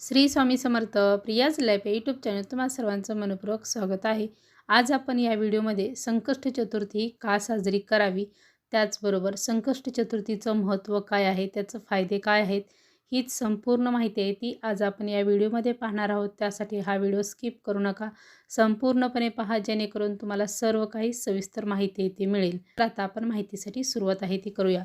Shri Swami Samarth Priya's life YouTube channel तुम्हा सर्वांचं मनपूर्वक स्वागत आहे. आज आपण या व्हिडिओमध्ये संकष्ट चतुर्थी का साजरी करावी? त्याचबरोबर संकष्ट चतुर्थीचं महत्त्व काय आहे? त्याचं फायदे काय आहेत? हीच संपूर्ण माहिती आहे ती आज आपण या व्हिडिओमध्ये पाहणार आहोत. त्यासाठी हा व्हिडिओ स्किप करू नका. संपूर्णपणे पहा जेणेकरून तुम्हाला सर्व काही सविस्तर माहिती आहे ती मिळेल. तर आता आपण माहितीसाठी सुरुवात आहे ती करूया.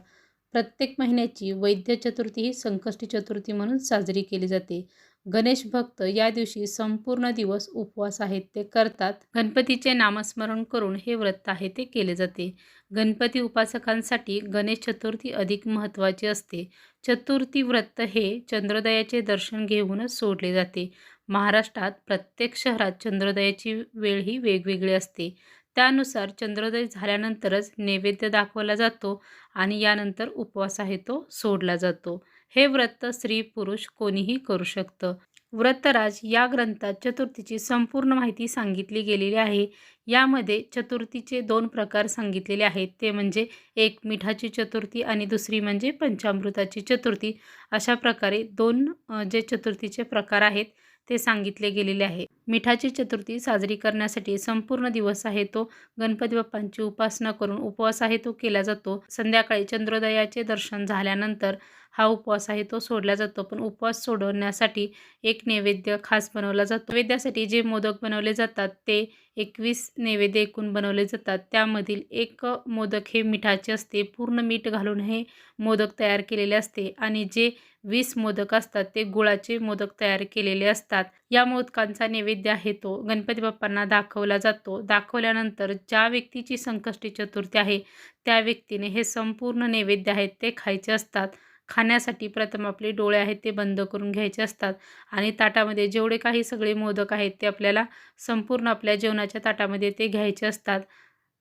प्रत्येक महिन्याची वैद्य चतुर्थी ही संकष्टी चतुर्थी म्हणून साजरी केली जाते. गणेश भक्त या दिवशी संपूर्ण दिवस उपवास आहेत ते करतात. गणपतीचे नामस्मरण करून हे व्रत आहे ते केले जाते. गणपती उपासकांसाठी गणेश चतुर्थी अधिक महत्त्वाची असते. चतुर्थी व्रत हे चंद्रोदयाचे दर्शन घेऊनच सोडले जाते. महाराष्ट्रात प्रत्येक शहरात चंद्रोदयाची वेळ ही वेगवेगळी असते. त्यानुसार चंद्रोदय झाल्यानंतरच नैवेद्य दाखवला जातो आणि यानंतर उपवास आहे तो सोडला जातो. हे व्रत स्त्री पुरुष कोणीही करू शकतं. व्रतराज या ग्रंथात चतुर्थीची संपूर्ण माहिती सांगितली गेलेली आहे. यामध्ये चतुर्थीचे दोन प्रकार सांगितलेले आहेत. ते म्हणजे एक मिठाची चतुर्थी आणि दुसरी म्हणजे पंचामृताची चतुर्थी. अशा प्रकारे दोन जे चतुर्थीचे प्रकार आहेत ते सांगितले गेलेले आहे. मिठाची चतुर्थी साजरी करण्यासाठी संपूर्ण दिवस आहे तो. गणपती बाप्पांची उपासना करून उपवास आहे तो केला जातो. संध्याकाळी चंद्रोदयाचे दर्शन झाल्यानंतर हा उपवास आहे तो सोडला जातो. पण उपवास सोडवण्यासाठी एक नैवेद्य खास बनवला जातो. नैवेद्यासाठी जे मोदक बनवले जातात ते एकवीस नैवेद्य एकूण बनवले जातात. त्यामधील एक मोदक हे मिठाचे असते. पूर्ण मीठ घालून हे मोदक तयार केलेले असते. आणि जे वीस मोदक असतात ते गुळाचे मोदक तयार केलेले असतात. या मोदकांचा नैवेद्य आहे तो. गणपती बाप्पांना दाखवला जातो. दाखवल्यानंतर ज्या व्यक्तीची संकष्टी चतुर्थी आहे त्या व्यक्तीने हे संपूर्ण नैवेद्य आहेत ते खायचे असतात. खाण्यासाठी प्रथम आपले डोळे आहेत ते बंद करून घ्यायचे असतात. आणि ताटामध्ये जेवढे काही सगळे मोदक आहेत ते आपल्याला संपूर्ण आपल्या जेवणाच्या ताटामध्ये ते घ्यायचे असतात.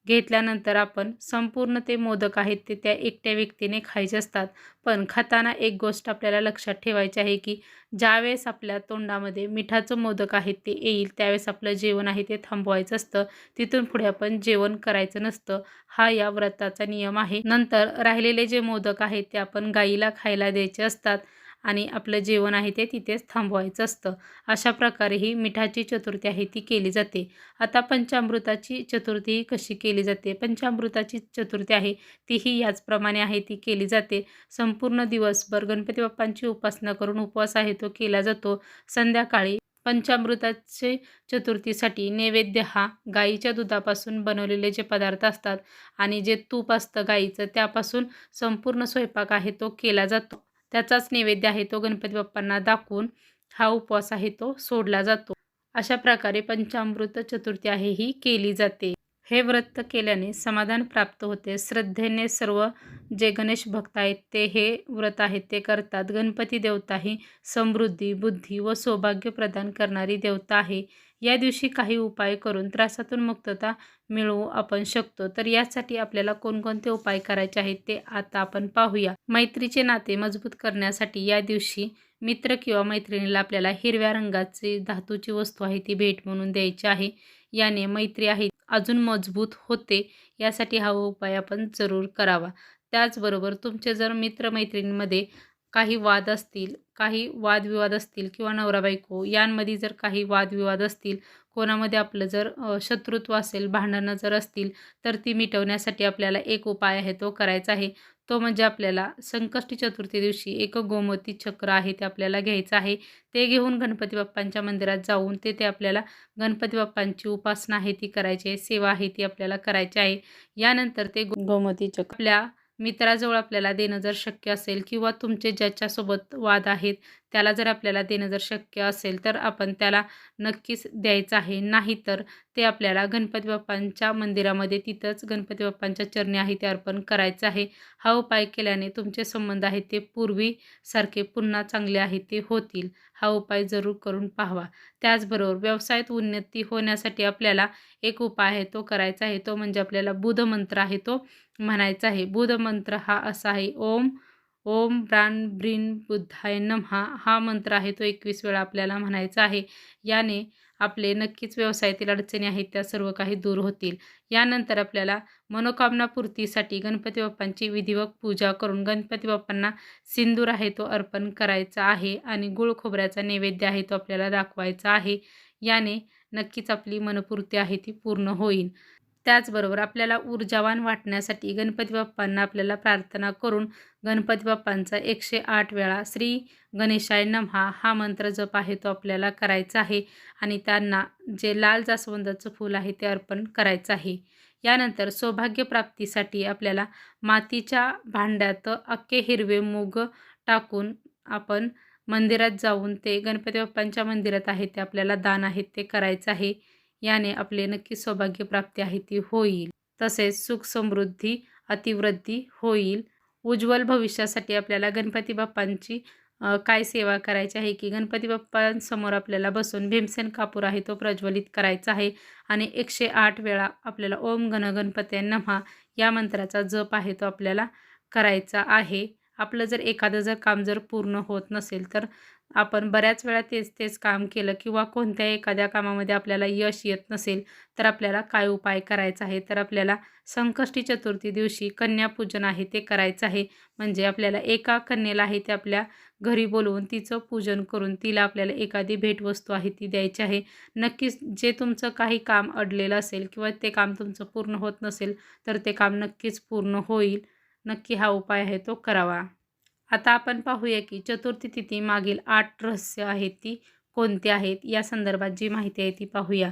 घेतल्यानंतर आपण संपूर्ण ते मोदक आहेत ते त्या एकट्या व्यक्तीने खायचे असतात. पण खाताना एक गोष्ट आपल्याला लक्षात ठेवायची आहे की ज्यावेळेस आपल्या तोंडामध्ये मिठाचं मोदक आहे ते येईल त्यावेळेस आपलं जेवण आहे ते थांबवायचं असतं. तिथून पुढे आपण जेवण करायचं नसतं. हा या व्रताचा नियम आहे. नंतर राहिलेले जे मोदक आहेत ते आपण गाईला खायला द्यायचे असतात. आणि आपलं जेवण आहे ते तिथेच थांबवायचं असतं. अशा प्रकारे ही मिठाची चतुर्थी आहे ती केली जाते. आता पंचामृताची चतुर्थी कशी केली जाते? पंचामृताची चतुर्थी आहे तीही याचप्रमाणे आहे ती केली जाते. संपूर्ण दिवसभर गणपती बाप्पांची उपासना करून उपवास आहे तो केला जातो. संध्याकाळी पंचामृताचे चतुर्थीसाठी नैवेद्य हा गाईच्या दुधापासून बनवलेले जे पदार्थ असतात आणि जे तूप असतं गाईचं त्यापासून संपूर्ण स्वयंपाक आहे तो केला जातो. त्याचाच नैवेद्य आहे तो गणपती बाप्पांना दाखवून हा उपवास आहे तो सोडला जातो. अशा प्रकारे पंचामृत चतुर्थी आहे ही केली जाते. हे व्रत केल्याने समाधान प्राप्त होते. श्रद्धेने सर्व जे गणेश भक्त आहेत ते हे व्रत आहेत ते करतात. गणपती देवता ही समृद्धी बुद्धी व सौभाग्य प्रदान करणारी देवता आहे. या दिवशी काही उपाय करून त्रासातून मुक्तता मिळवू आपण शकतो. तर यासाठी आपल्याला कोणकोणते उपाय करायचे आहेत ते आता आपण पाहूया. मैत्रीचे नाते मजबूत करण्यासाठी या दिवशी मित्र किंवा मैत्रिणीला आपल्याला हिरव्या रंगाची धातूची वस्तू आहे ती भेट म्हणून द्यायची आहे. याने मैत्री आहे अजून मजबूत होते. यासाठी हा उपाय आपण जरूर करावा. त्याचबरोबर तुमचे जर मित्रमैत्रिणींमध्ये काही वाद असतील काही वादविवाद असतील किंवा नवरा बायको यांमध्ये जर काही वादविवाद असतील कोणामध्ये आपलं जर शत्रुत्व असेल भांडणं जर असतील तर ती मिटवण्यासाठी आपल्याला एक उपाय आहे तो करायचा आहे. तो म्हणजे आपल्याला संकष्टी चतुर्थी दिवशी एक गोमती चक्र आहे ते आपल्याला घ्यायचं आहे. ते घेऊन गणपती बाप्पांच्या मंदिरात जाऊन ते ते आपल्याला गणपती बाप्पांची उपासना आहे ती करायची आहे सेवा आहे ती आपल्याला करायची आहे. यानंतर ते गोमती चक्र. आपल्या मित्राजवळ आपल्याला देणं जर शक्य असेल किंवा तुमचे ज्याच्यासोबत वाद आहेत त्याला जर आपल्याला देणं जर शक्य असेल तर आपण त्याला नक्कीच द्यायचं आहे. नाहीतर ते आपल्याला गणपती बाप्पांच्या मंदिरामध्ये तिथंच गणपती बाप्पांच्या चरणी आहे ते अर्पण करायचं आहे. हा उपाय केल्याने तुमचे संबंध आहेत ते पूर्वीसारखे पुन्हा चांगले आहेत ते होतील. हा उपाय जरूर करून पाहावा. त्याचबरोबर व्यवसायात उन्नती होण्यासाठी आपल्याला एक उपाय आहे तो करायचा आहे. तो म्हणजे आपल्याला बुध मंत्र आहे तो म्हणायचा आहे. बुध मंत्र हा असा आहे ओम ओम ब्रान ब्रीन बुद्धाय नम हा हा मंत्र आहे तो एकवीस वेळा आपल्याला म्हणायचा आहे. याने आपले नक्कीच व्यवसायातील अडचणी आहेत त्या सर्व काही दूर होतील. यानंतर आपल्याला मनोकामना पूर्तीसाठी गणपती बाप्पांची विधिवत पूजा करून गणपती बाप्पांना सिंदूर आहे तो अर्पण करायचा आहे आणि गुळ खोबऱ्याचा नैवेद्य आहे तो आपल्याला दाखवायचा आहे. याने नक्कीच आपली मनपूर्ती आहे ती पूर्ण होईल. त्याचबरोबर आपल्याला ऊर्जावान वाटण्यासाठी गणपती बाप्पांना आपल्याला प्रार्थना करून गणपती बाप्पांचा एकशे आठ वेळा श्री गणेशाय नमहा हा मंत्र जप आहे तो आपल्याला करायचा आहे आणि त्यांना जे लाल जास्वंदाचं फूल आहे ते अर्पण करायचं आहे. यानंतर सौभाग्यप्राप्तीसाठी आपल्याला मातीच्या भांड्यात अख्खे हिरवे मूग टाकून आपण मंदिरात जाऊन ते गणपती बाप्पांच्या मंदिरात आहे ते आपल्याला दान आहेत ते करायचं आहे. याने आपले नक्की सौभाग्यप्राप्ती आहे ती होईल. तसेच सुख समृद्धी अतिवृद्धी होईल. उज्ज्वल भविष्यासाठी आपल्याला गणपती बाप्पांची काय सेवा करायची आहे की गणपती बाप्पांसमोर आपल्याला बसून भीमसेन कापूर आहे तो प्रज्वलित करायचा आहे. आणि एकशे आठ वेळा आपल्याला ओम गण गणपती नमहा या मंत्राचा जप आहे तो आपल्याला करायचा आहे. आपलं जर एखादं जर काम जर पूर्ण होत नसेल तर आपण बऱ्याच वेळा तेच तेच काम केलं किंवा कोणत्या एखाद्या कामामध्ये आपल्याला यश येत नसेल तर आपल्याला काय उपाय करायचा आहे? तर आपल्याला संकष्टी चतुर्थी दिवशी कन्यापूजन आहे ते करायचं आहे. म्हणजे आपल्याला एका कन्येला आहे ते आपल्या घरी बोलवून तिचं पूजन करून तिला आपल्याला एखादी भेटवस्तू आहे ती द्यायची आहे. नक्कीच जे तुमचं काही काम अडलेलं असेल किंवा ते काम तुमचं पूर्ण होत नसेल तर ते काम नक्कीच पूर्ण होईल. नक्की हा उपाय आहे तो करावा. आता आपण पाहूया की चतुर्थी तिथी मागील आठ रहस्य आहेत ती कोणती आहेत? या संदर्भात जी माहिती आहे ती पाहूया.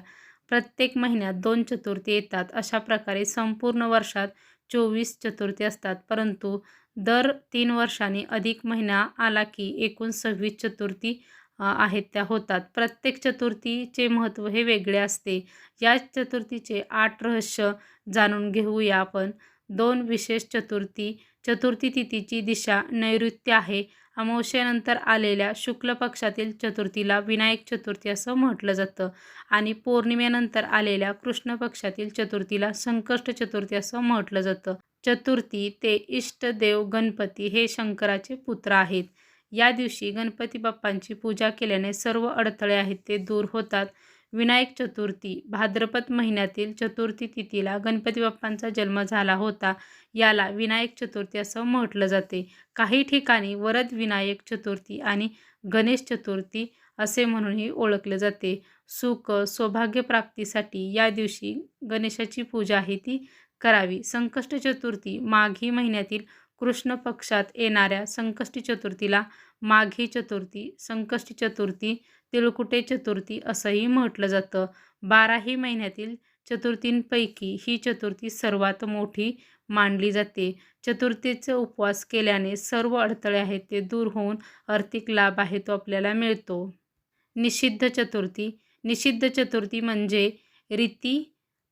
प्रत्येक महिन्यात दोन चतुर्थी येतात. अशा प्रकारे संपूर्ण वर्षात चोवीस चतुर्थी असतात. परंतु दर तीन वर्षांनी अधिक महिना आला की एकूण सव्वीस चतुर्थी आहेत त्या होतात. प्रत्येक चतुर्थीचे महत्त्व हे वेगळे असते. या चतुर्थीचे आठ रहस्य जाणून घेऊया आपण. दोन विशेष चतुर्थी चतुर्थी तिथीची दिशा नैऋत्य आहे. अमावस्येनंतर आलेल्या शुक्ल पक्षातील चतुर्थीला विनायक चतुर्थी असं म्हटलं जातं. आणि पौर्णिमेनंतर आलेल्या कृष्ण पक्षातील चतुर्थीला संकष्ट चतुर्थी असं म्हटलं जातं. चतुर्थी ते इष्टदेव गणपती हे शंकराचे पुत्र आहेत. या दिवशी गणपती बाप्पांची पूजा केल्याने सर्व अडथळे आहेत ते दूर होतात. विनायक चतुर्थी भाद्रपद महिन्यातील चतुर्थी तिथीला गणपती बाप्पांचा जन्म झाला होता. याला विनायक चतुर्थी असं म्हटलं जाते. काही ठिकाणी वरद विनायक चतुर्थी आणि गणेश चतुर्थी असे म्हणूनही ओळखले जाते. सुख सौभाग्यप्राप्तीसाठी या दिवशी गणेशाची पूजा आहे ती करावी. संकष्ट चतुर्थी माघी महिन्यातील कृष्ण पक्षात येणाऱ्या संकष्टी चतुर्थीला माघी चतुर्थी संकष्टी चतुर्थी तिळकुटे चतुर्थी असंही म्हटलं जातं. बाराही महिन्यातील चतुर्थींपैकी ही चतुर्थी सर्वात मोठी मानली जाते. चतुर्थीचे उपवास केल्याने सर्व अडथळे आहेत ते दूर होऊन आर्थिक लाभ आहे तो आपल्याला मिळतो. निषिद्ध चतुर्थी निषिद्ध चतुर्थी म्हणजे रीती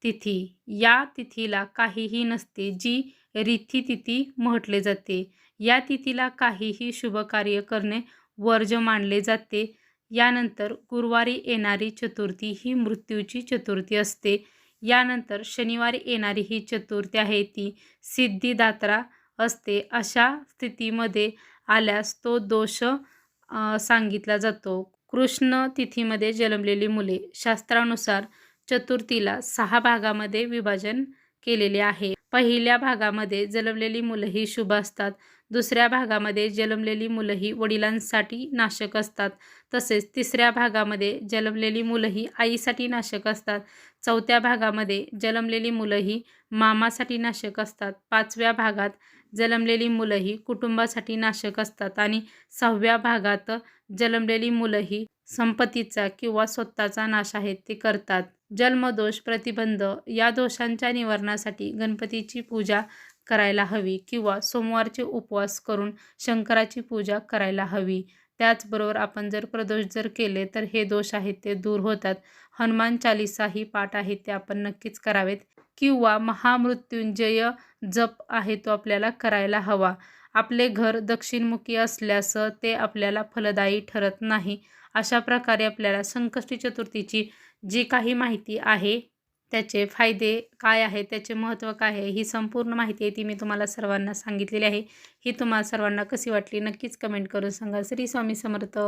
तिथी. या तिथीला काहीही नसते जी रिथी तिथी म्हटले जाते. या तिथीला काहीही शुभ कार्य करणे वर्ज मानले जाते. यानंतर गुरुवारी येणारी चतुर्थी ही मृत्यूची चतुर्थी असते. यानंतर शनिवारी येणारी ही चतुर्थी आहे ती सिद्धिदात्रा असते. अशा स्थितीमध्ये आल्यास तो दोष सांगितला जातो. कृष्ण तिथीमध्ये जन्मलेली मुले शास्त्रानुसार चतुर्थीला सहा भागामध्ये विभाजन केलेले आहे. पहिल्या भागामध्ये जन्मलेली मुलं ही शुभ असतात. दुसऱ्या भागामध्ये जन्मलेली मुलं ही वडिलांसाठी नाशक असतात. तसेच तिसऱ्या भागामध्ये जन्मलेली मुलं ही आईसाठी नाशक असतात. चौथ्या भागामध्ये जन्मलेली मुलं ही मामासाठी नाशक असतात. पाचव्या भागात जन्मलेली मुलं ही कुटुंबासाठी नाशक असतात. आणि सहाव्या भागात जन्मलेली मुलं ही संपत्तीचा किंवा स्वतःचा नाश आहे ते करतात. जन्मदोष प्रतिबंध या दोषांच्या निवारणासाठी गणपतीची पूजा करायला हवी किंवा सोमवारचे उपवास करून शंकराची पूजा करायला हवी. त्याचबरोबर आपण जर प्रदोष जर केले तर हे दोष आहेत ते दूर होतात. हनुमान चालिसा ही पाठ आहे ते आपण नक्कीच करावेत. किंवा महामृत्युंजय जप आहे तो आपल्याला करायला हवा. आपले घर दक्षिणमुखी असल्यास ते आपल्याला फलदायी ठरत नाही. अशा प्रकारे आपल्याला संकष्टी चतुर्थीची जी काही माहिती आहे त्याचे फायदे काय आहे त्याचे महत्त्व काय आहे ही संपूर्ण माहिती आहे ती मी तुम्हाला सर्वांना सांगितलेली आहे. ही तुम्हाला सर्वांना कशी वाटली नक्कीच कमेंट करून सांगा. श्री स्वामी समर्थ.